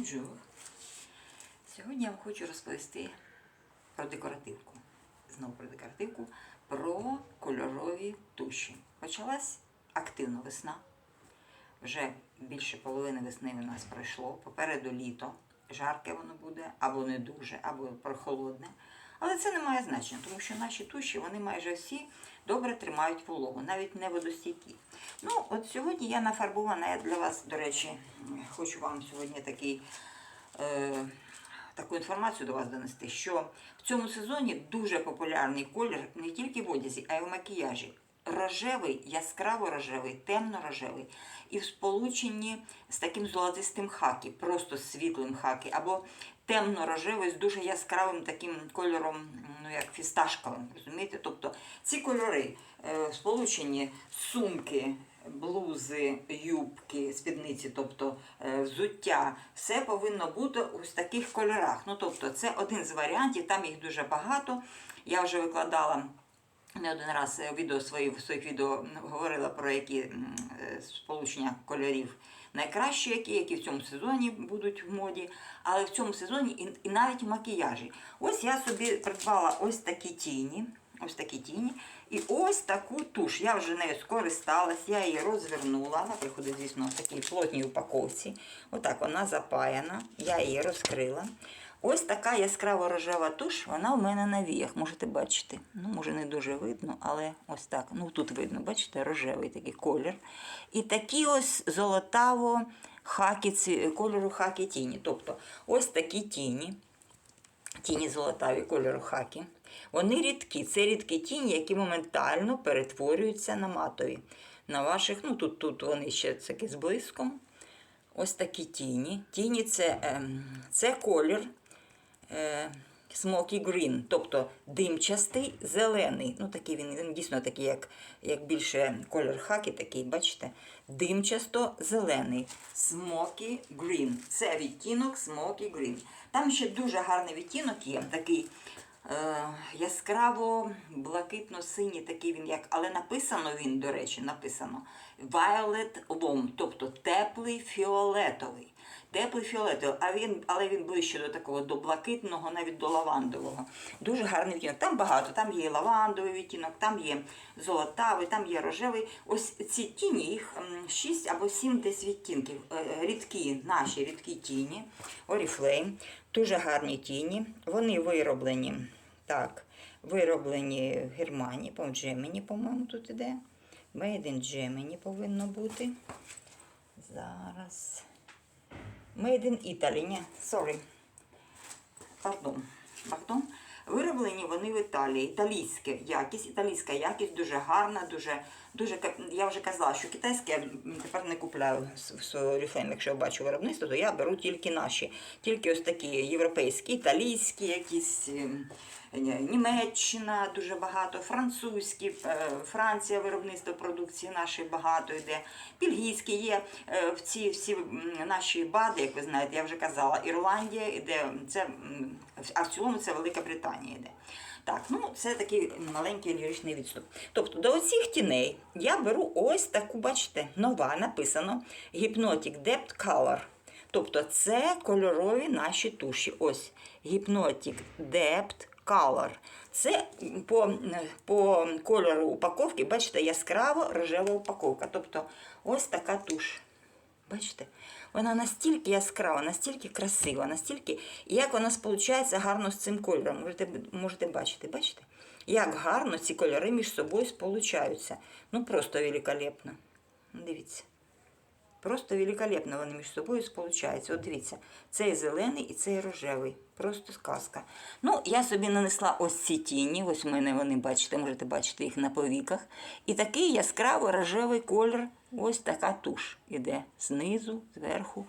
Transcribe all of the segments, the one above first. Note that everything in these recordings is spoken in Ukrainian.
Бонжур. Сьогодні я вам хочу розповісти про декоративку. Знову про декоративку, про кольорові туші. Почалась активна весна. Вже більше половини весни у нас пройшло. Попереду літо. Жарке воно буде, або не дуже, або прохолодне. Але це не має значення, тому що наші туші вони майже всі добре тримають вологу, навіть не водостійкі. Ну, от сьогодні я нафарбована, я для вас, до речі, хочу вам сьогодні такий. Е, Таку інформацію до вас донести, що в цьому сезоні дуже популярний колір не тільки в одязі, а й в макіяжі. Рожевий, яскраво рожевий, темно-рожевий. І в сполученні з таким золотистим хакі, просто світлим хакі, або темно-рожевий з дуже яскравим таким кольором, ну як фісташковим. розумієте? Тобто ці кольори е, в сполученні сумки, блузи, юбки, спідниці, тобто е, взуття, все повинно бути в таких кольорах. Ну, тобто, це один з варіантів, там їх дуже багато. Я вже викладала. Не один раз е, відео свої, в своїх відео говорила про які е, сполучення кольорів найкращі, які, які в цьому сезоні будуть в моді, але в цьому сезоні і, і навіть макіяжі. Ось я собі придбала ось такі тіні. Ось такі тіні. І ось таку туш. Я вже нею скористалась, я її розвернула. Вона приходить, звісно, в такій плотній упаковці. Отак вона запаяна. Я її розкрила. Ось така яскраво рожева туш, вона у мене на віях, можете бачити. Ну, може, не дуже видно, але ось так. Ну, тут видно, бачите, рожевий такий колір. І такі ось золотаво хакі, кольору хакі тіні. Тобто ось такі тіні тіні золотаві кольору хакі. Вони рідкі. Це рідкі тіні, які моментально перетворюються на матові. На ваших, ну тут, тут вони ще такі з блиском. Ось такі тіні. Тіні це, ем, це колір smoky green, тобто димчастий зелений. Ну, такий він, він дійсно такий, як, як більше колір хакі, такий, бачите, димчасто зелений. Smoky green. Це відтінок smoky green. Там ще дуже гарний відтінок є, такий е, яскраво блакитно-синій, такий він, як, але написано він, до речі, написано Violet Lom, тобто теплий фіолетовий. Теплий фіолетовий, а він, але він ближче до такого до блакитного, навіть до лавандового. Дуже гарний відтінок. Там багато, там є лавандовий відтінок, там є золотавий, там є рожевий. Ось ці тіні, їх 6 або 7 десь відтінків. Е, Рідкі, наші рідкі тіні, Oriflame. Дуже гарні тіні. Вони вироблені. Так, вироблені в Германії, по Джемені, по-моєму, тут іде. Made in Germany повинно бути. Зараз. Made in Italy, ні, sorry. Пардон. Пардон. Вироблені вони в Італії. Італійська якість, італійська якість дуже гарна, дуже, дуже я вже казала, що китайське тепер не купляю Oriflame, якщо бачу виробництво, то я беру тільки наші. Тільки ось такі європейські, італійські, якісь ем, Німеччина дуже багато, французькі, е, Франція виробництво продукції нашої багато йде. Бельгійські є е, в ці всі наші бади, як ви знаєте, я вже казала, Ірландія іде, це, а в цілому це Велика Британія йде. Так, ну це такий маленький ліричний відступ. Тобто до оцих тіней я беру ось таку, бачите, нова написано Hypnotic Depth Color. Тобто це кольорові наші туші. Ось Hypnotic Depth Color. Це по, по кольору упаковки, бачите, яскраво рожева упаковка. Тобто ось така туш. Бачите? Вона настільки яскрава, настільки красива, настільки. Як вона сполучається гарно з цим кольором. Можете, можете бачити, бачите? Як гарно ці кольори між собою сполучаються. Ну просто великолепно. Дивіться. Просто великолепно вони між собою сполучаються. От дивіться, цей зелений і цей рожевий. Просто сказка. Ну, я собі нанесла ось ці тіні. Ось у мене вони, бачите, можете бачити їх на повіках. І такий яскравий рожевий колір. Ось така туш іде знизу, зверху.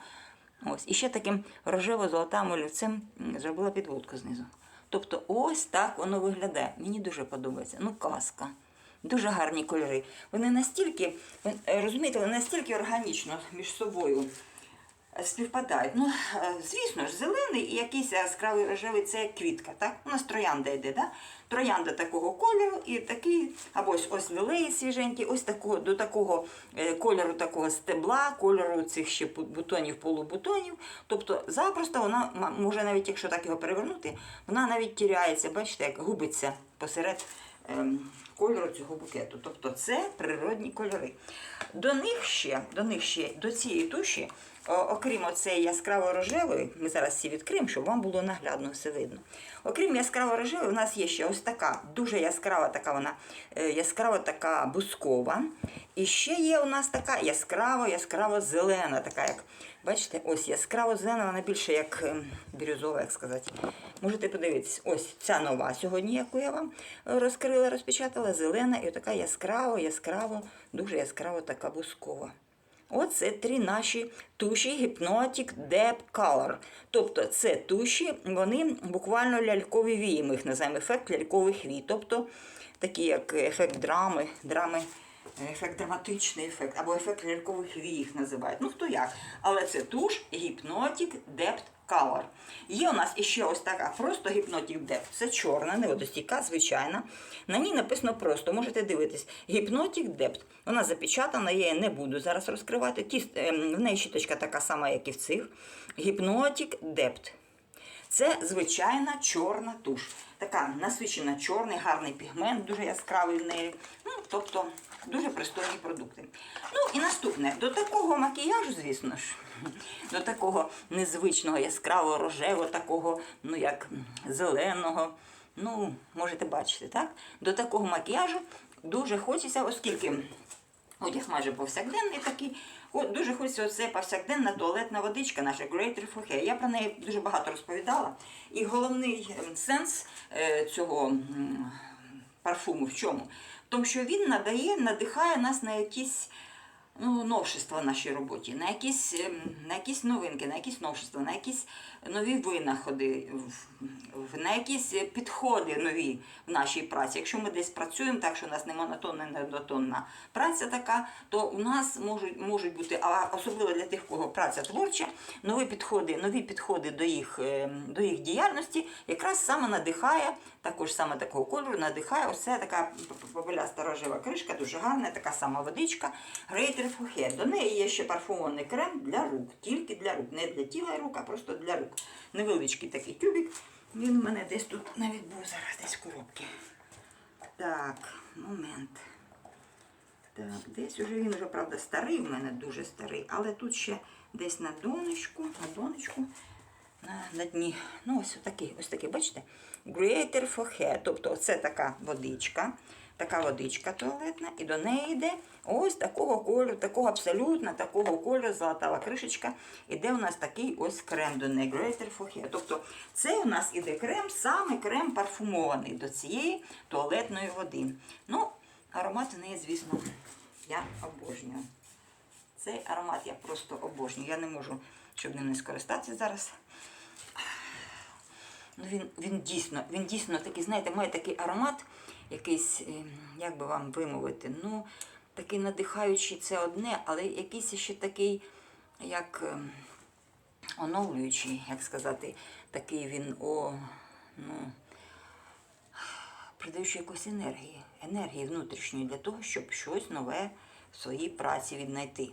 Ось. І ще таким рожево-золотим олівцем зробила підводку знизу. Тобто, ось так воно виглядає. Мені дуже подобається. Ну, казка. Дуже гарні кольори. Вони настільки, е, розумієте, вони настільки органічно між собою співпадають. Ну, е, звісно ж, зелений і якийсь яскравий рожевий це квітка, так? У нас троянда йде, да? Троянда такого кольору і такий, або ось, ось лілеї свіженькі, ось такого, до такого е, кольору такого стебла, кольору цих ще бутонів, полубутонів. Тобто запросто вона може навіть якщо так його перевернути, вона навіть тіряється, бачите, як губиться посеред кольору цього букету. Тобто це природні кольори. До них ще, до них ще, до цієї туші, окрім оцеї яскраво рожевої, ми зараз всі відкриємо, щоб вам було наглядно все видно. Окрім яскраво рожевої, у нас є ще ось така, дуже яскрава така вона, е, яскрава така бускова. І ще є у нас така яскраво, яскраво зелена, така як, бачите, ось яскраво зелена, вона більше як ем, бірюзова, як сказати. Можете подивитись, ось ця нова сьогодні, яку я вам е, розкрила, розпечатала, зелена і така яскраво, яскраво, дуже яскраво така бускова. Оце три наші туші Hypnotic Depth Color. Тобто це туші, вони буквально лялькові вії, ми їх називаємо ефект лялькових вій. Тобто такі як ефект драми, драми, ефект драматичний ефект, або ефект лялькових вій їх називають. Ну хто як. Але це туш Hypnotic Depth Color. Є у нас іще ось така просто Hypnotic Depth. Це чорна, не водостійка, звичайна. На ній написано просто, можете дивитись. Hypnotic Depth. Вона запечатана, я її не буду зараз розкривати. Ті, ем, в неї щіточка така сама, як і в цих. Hypnotic Depth. Це звичайна чорна туш. Така насичена чорний, гарний пігмент, дуже яскравий в неї. Ну, тобто дуже пристойні продукти. Ну і наступне, до такого макіяжу, звісно ж, до такого незвичного, яскравого, рожевого, такого, ну як зеленого. Ну, можете бачити, так? До такого макіяжу дуже хочеться, оскільки Одяг майже повсякденний такий. Дуже хочеться оце повсякденна туалетна водичка, наша Greater for Hair. Я про неї дуже багато розповідала. І головний ем, сенс е, цього парфуму в чому? В тому, що він надає, надихає нас на якісь ну, новшества в нашій роботі, на якісь, ем, на якісь новинки, на якісь новшества, на якісь нові винаходи, в- на якісь підходи нові в нашій праці. Якщо ми десь працюємо так, що у нас не монотонна, не однотонна праця така, то у нас можуть, можуть бути, а особливо для тих, кого праця творча, нові підходи, нові підходи до їх, ем, до їх діяльності, якраз саме надихає, також саме такого кольору, надихає ось така попеляста рожева кришка, дуже гарна, така сама водичка. For Hair. До неї є ще парфумований крем для рук, тільки для рук, не для тіла рук, а просто для рук. Невеличкий такий тюбик. Він у мене десь тут навіть був зараз десь в коробці. Так, момент. Так, десь уже він вже, правда, старий, в мене дуже старий, але тут ще десь на донечку, на донечку, на, на дні. Ну, ось такий, ось такий, бачите? Greater for hair. Тобто це така водичка, така водичка туалетна, і до неї йде ось такого кольору, такого абсолютно такого кольору, золотава кришечка. Іде у нас такий ось крем до неї, for hair. Тобто це у нас іде крем, саме крем парфумований до цієї туалетної води. Ну, аромат у неї, звісно, я обожнюю. Цей аромат я просто обожнюю. Я не можу, щоб ним не скористатися зараз. Ну, він, він, дійсно, він дійсно такий, знаєте, має такий аромат, якийсь, ем, як би вам вимовити, ну, такий надихаючий це одне, але якийсь ще такий, як ем, оновлюючий, як сказати, такий він, о, ну, придаючи якусь енергії, енергії внутрішньої для того, щоб щось нове в своїй праці віднайти.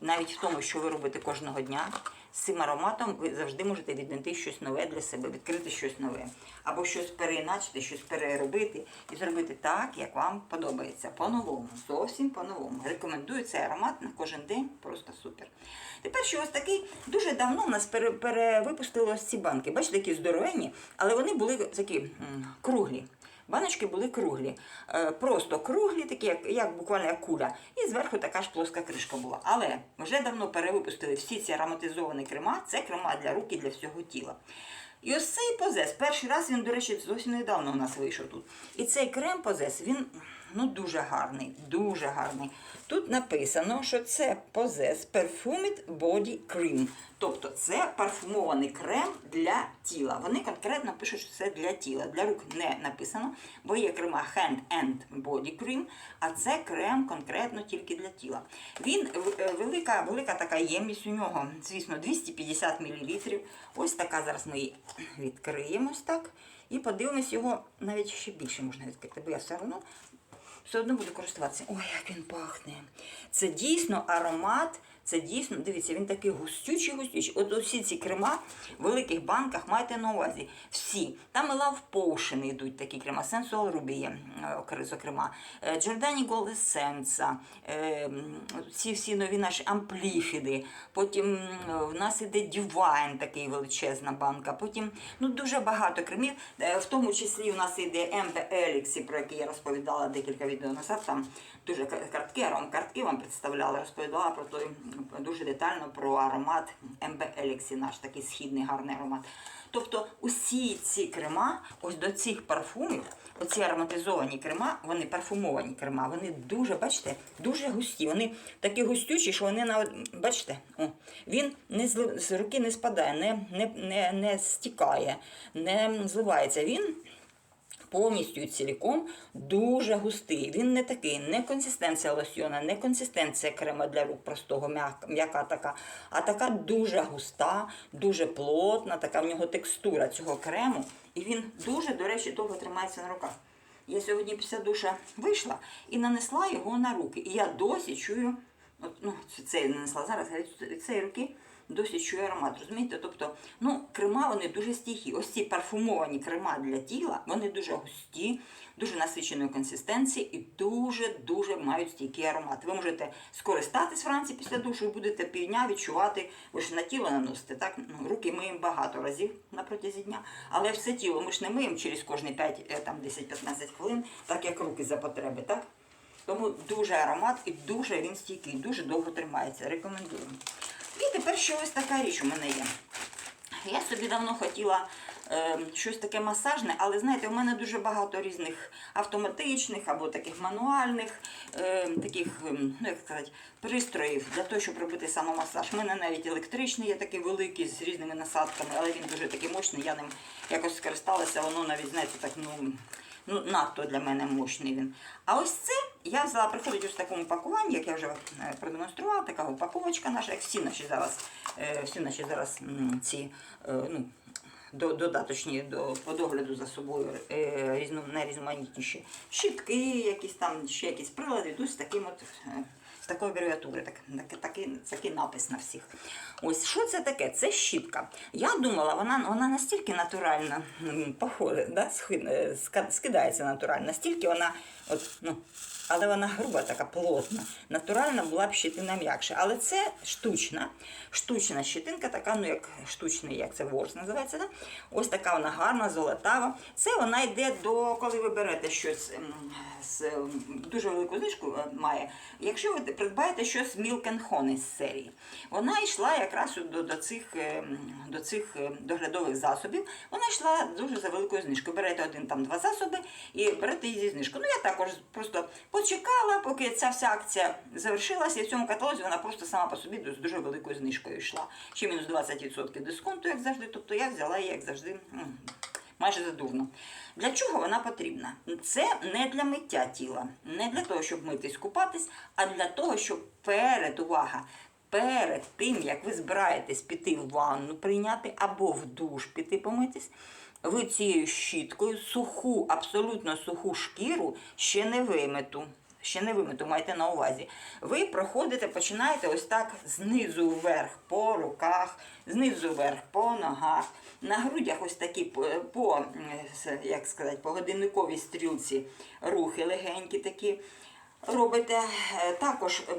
Навіть в тому, що ви робите кожного дня, з цим ароматом ви завжди можете віднайти щось нове для себе, відкрити щось нове. Або щось переіначити, щось переробити і зробити так, як вам подобається. По-новому, зовсім по-новому. Рекомендую цей аромат на кожен день, просто супер. Тепер ще ось такий дуже давно в нас перевипустили ось ці банки. Бачите, такі здоровенні, але вони були такі круглі. Баночки були круглі, Е, просто круглі, такі, як, як буквально як куля. І зверху така ж плоска кришка була. Але вже давно перевипустили всі ці ароматизовані крема. Це крема для рук і для всього тіла. І ось цей позес, перший раз він, до речі, зовсім недавно у нас вийшов тут. І цей крем позес, він ну дуже гарний, дуже гарний. Тут написано, що це Possess Perfumed Body Cream. Тобто це парфумований крем для тіла. Вони конкретно пишуть, що це для тіла. Для рук не написано, бо є крема Hand and Body Cream, а це крем конкретно тільки для тіла. Він е, велика, велика така ємність у нього, звісно, 250 мл. Ось така зараз ми її відкриємо так. І подивимось його навіть ще більше можна відкрити, бо я все одно все одно буду користуватися. Ой, як він пахне. Це дійсно аромат. Це дійсно, дивіться, він такий густючий, густючий. От усі ці крема в великих банках майте на увазі. Всі. Там і Love Potion йдуть такі крема, Sensual Ruby е, зокрема, е, Giordani Gold Essence, е, ці всі нові наші ампліфіди. Потім в нас іде Divine, такий величезна банка. Потім ну, дуже багато кремів. В тому числі у нас іде MB Elixir, про який я розповідала декілька відео назад. Там дуже ка- картки, аром картки вам представляла, розповідала про той дуже детально про аромат MB Elixir, наш такий східний гарний аромат. Тобто усі ці крема, ось до цих парфумів, оці ароматизовані крема, вони парфумовані крема, вони дуже, бачите, дуже густі. Вони такі густючі, що вони на бачите, о, він не з руки не спадає, не, не, не, не стікає, не зливається. Він повністю ціліком дуже густий. Він не такий, не консистенція лосьйона, не консистенція крема для рук простого, м'яка, така, а така дуже густа, дуже плотна, така в нього текстура цього крему. І він дуже, до речі, довго тримається на руках. Я сьогодні після душа вийшла і нанесла його на руки. І я досі чую, от, ну, це я нанесла зараз, цієї руки досі чую аромат. Розумієте? Тобто, ну, крема вони дуже стійкі. Ось ці парфумовані крема для тіла, вони дуже густі, дуже насиченої консистенції і дуже-дуже мають стійкий аромат. Ви можете скористатись вранці після душу і будете півдня відчувати, ви ж на тіло наносите, так? Ну, руки миємо багато разів на протязі дня, але все тіло ми ж не миємо через кожні 5, е, там 10-15 хвилин, так як руки за потреби, так? Тому дуже аромат і дуже він стійкий, дуже довго тримається. Рекомендую. І тепер ще ось така річ у мене є. Я собі давно хотіла е, щось таке масажне, але знаєте, у мене дуже багато різних автоматичних або таких мануальних, е, таких, ем, ну як сказати, пристроїв для того, щоб робити самомасаж. У мене навіть електричний є такий великий з різними насадками, але він дуже такий мощний. Я ним якось скористалася, воно навіть, знаєте, так, ну. Ну, надто для мене мощний він. А ось це я взяла, приходить ось в такому пакуванні, як я вже е, продемонструвала, така упаковочка наша, як всі наші зараз, е, всі наші зараз ці е, ну, додаточні до по догляду за собою різно, найрізноманітніші щітки, якісь там, ще якісь прилади, йдуть з таким от. з такої абревіатури, так, так, такий, такий напис на всіх. Ось що це таке? Це щітка. Я думала, вона, вона настільки натурально м, походить, да, скидається натурально, настільки вона, от, ну, але вона груба, така плотна. Натуральна була б щитина м'якша. Але це штучна. Штучна щитинка, така, ну як штучний, як це ворс називається. Да? Ось така вона гарна, золотава. Це вона йде до, коли ви берете щось з дуже велику знижку е, має. Якщо ви придбаєте щось Milk and Honey з серії, вона йшла якраз до, до, цих, е, до цих доглядових засобів. Вона йшла дуже за великою знижкою. Берете один там два засоби і берете її зі знижкою. Ну я також просто почекала, поки ця вся акція завершилася. І в цьому каталозі вона просто сама по собі з дуже великою знижкою йшла. Ще мінус 20% дисконту, як завжди. Тобто я взяла її, як завжди. Майже задурно. Для чого вона потрібна? Це не для миття тіла, не для того, щоб митись, купатись, а для того, щоб перед увага, перед тим, як ви збираєтесь піти в ванну прийняти або в душ піти помитись, ви цією щіткою суху, абсолютно суху шкіру ще не вимиту. Ще не вимиту, майте на увазі. Ви проходите, починаєте ось так знизу вверх по руках, знизу вверх по ногах, на грудях ось такі по, як сказати, по годинниковій стрілці рухи легенькі такі. Робите е, також е,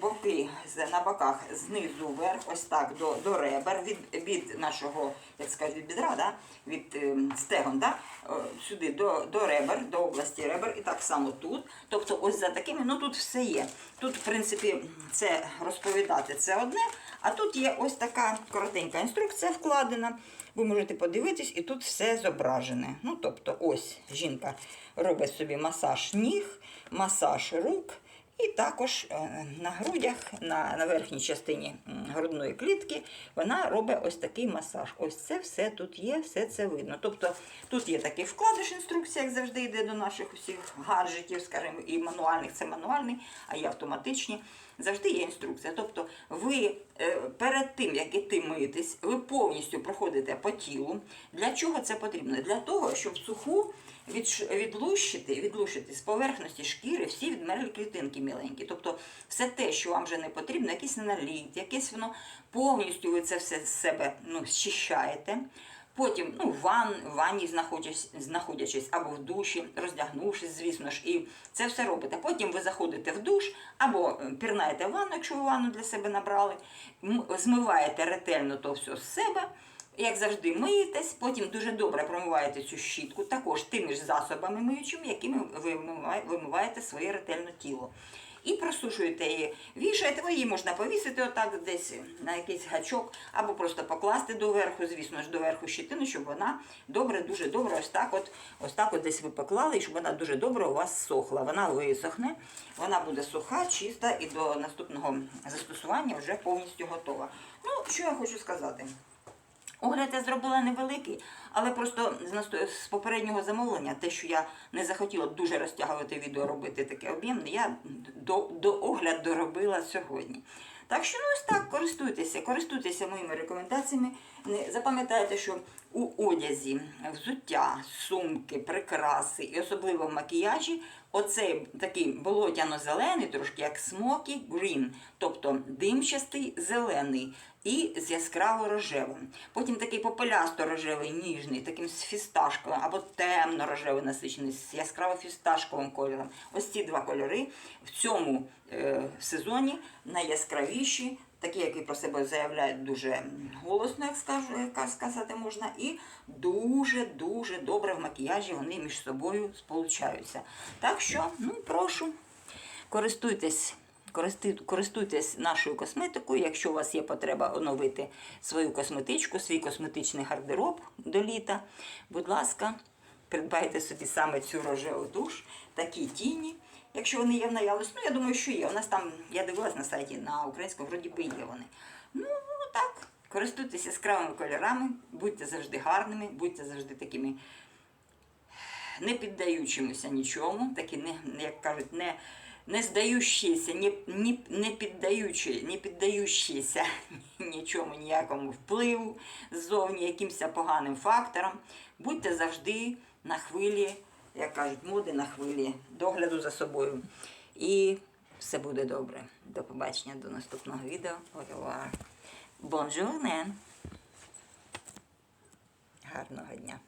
боки на боках знизу вверх, ось так до, до ребер, від, від нашого, як сказати, від бідра, да? від е, стегон, да? Е, сюди до, до ребер, до області ребер, і так само тут. Тобто, ось за такими, ну тут все є. Тут, в принципі, це розповідати це одне, а тут є ось така коротенька інструкція вкладена. Ви можете подивитись, і тут все зображене. Ну, тобто, ось жінка робить собі масаж ніг, масаж рук. І також е, на грудях, на, на верхній частині грудної клітки, вона робить ось такий масаж. Ось це все тут є, все це видно. Тобто тут є такий вкладиш інструкція, як завжди йде до наших усіх гаджетів, скажімо, і мануальних це мануальний, а є автоматичні. Завжди є інструкція. Тобто ви е, перед тим, як іти митись, ви повністю проходите по тілу. Для чого це потрібно? Для того, щоб суху відлущити, відлущити з поверхності шкіри всі відмерлі клітинки міленькі. Тобто все те, що вам вже не потрібно, якийсь наліт, якесь воно повністю ви це все з себе ну, зчищаєте. Потім ну, в ван, ванні знаходячись, знаходячись або в душі, роздягнувшись, звісно ж, і це все робите. Потім ви заходите в душ або е, пірнаєте в ванну, якщо ви ванну для себе набрали, змиваєте ретельно то все з себе. Як завжди, миєтесь, потім дуже добре промиваєте цю щітку, також тими ж засобами миючими, якими ви вимиваєте своє ретельне тіло. І просушуєте її, вішаєте, її можна повісити отак десь на якийсь гачок, або просто покласти доверху, звісно ж, доверху щитину, щоб вона добре, дуже добре, ось так от, ось так от десь ви поклали, і щоб вона дуже добре у вас сохла. Вона висохне, вона буде суха, чиста і до наступного застосування вже повністю готова. Ну, що я хочу сказати. Огляд я зробила невеликий, але просто з, попереднього замовлення, те, що я не захотіла дуже розтягувати відео, робити таке об'ємне, я до, до огляд доробила сьогодні. Так що ну ось так, користуйтеся, користуйтеся моїми рекомендаціями. Запам'ятайте, що у одязі, взуття, сумки, прикраси і особливо в макіяжі, оцей такий болотяно-зелений, трошки як смокі грін, тобто димчастий зелений і з яскраво рожевим. Потім такий попелясто рожевий, ніжний, таким з фісташковим, або темно рожевий насичений з яскраво фісташковим кольором. Ось ці два кольори в цьому е, сезоні найяскравіші, такі, які про себе заявляють дуже голосно, як скажу, як сказати можна, і дуже-дуже добре в макіяжі вони між собою сполучаються. Так що, ну прошу, користуйтесь. Користуйтесь нашою косметикою, якщо у вас є потреба оновити свою косметичку, свій косметичний гардероб до літа. Будь ласка, придбайте собі саме цю рожеву душ, такі тіні, якщо вони є в наявності. Ну, я думаю, що є. У нас там, я дивилась на сайті на українському, вроді би є вони. Ну, так, користуйтесь яскравими кольорами, будьте завжди гарними, будьте завжди такими не піддаючимися нічому, такі не, як кажуть, не, не здаючися, не, не, не, піддаючи, не піддаючися нічому, ніякому впливу ззовні, якимось поганим факторам. Будьте завжди на хвилі, як кажуть, моди на хвилі, догляду за собою. І все буде добре. До побачення, до наступного відео. Бонжурне! Гарного дня.